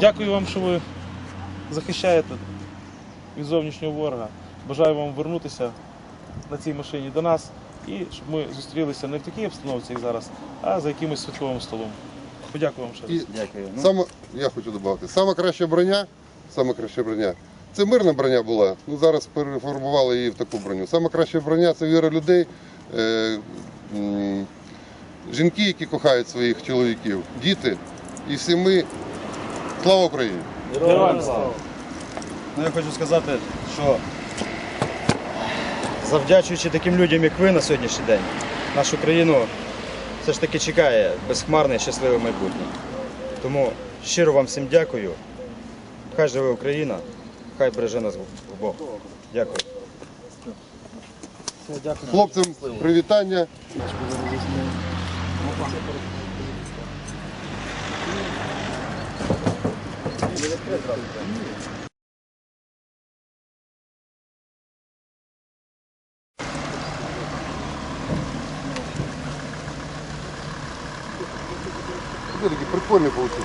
Дякую вам, що ви захищаєте від зовнішнього ворога. Бажаю вам вернутися на цій машині до нас і щоб ми зустрілися не в такій обстановці, як зараз, а за якимось святковим столом. Подякую вам ще раз. І Дякую. Ну, саме, я хочу додати, саме краща броня, саме краща броня. Це мирна броня була, ну зараз переформували її в таку броню. Саме краща броня це віра людей, е, м, жінки, які кохають своїх чоловіків, діти і всі ми. Слава Україні! Героям слава! Ну, я хочу сказати, що завдячуючи таким людям, як ви на сьогоднішній день, нашу країну все ж таки чекає безхмарне і щасливе майбутнє. Тому щиро вам всім дякую. Хай живе Україна, хай береже нас Бог. Дякую. Хлопцям привітання. Такі прикольні вийшли.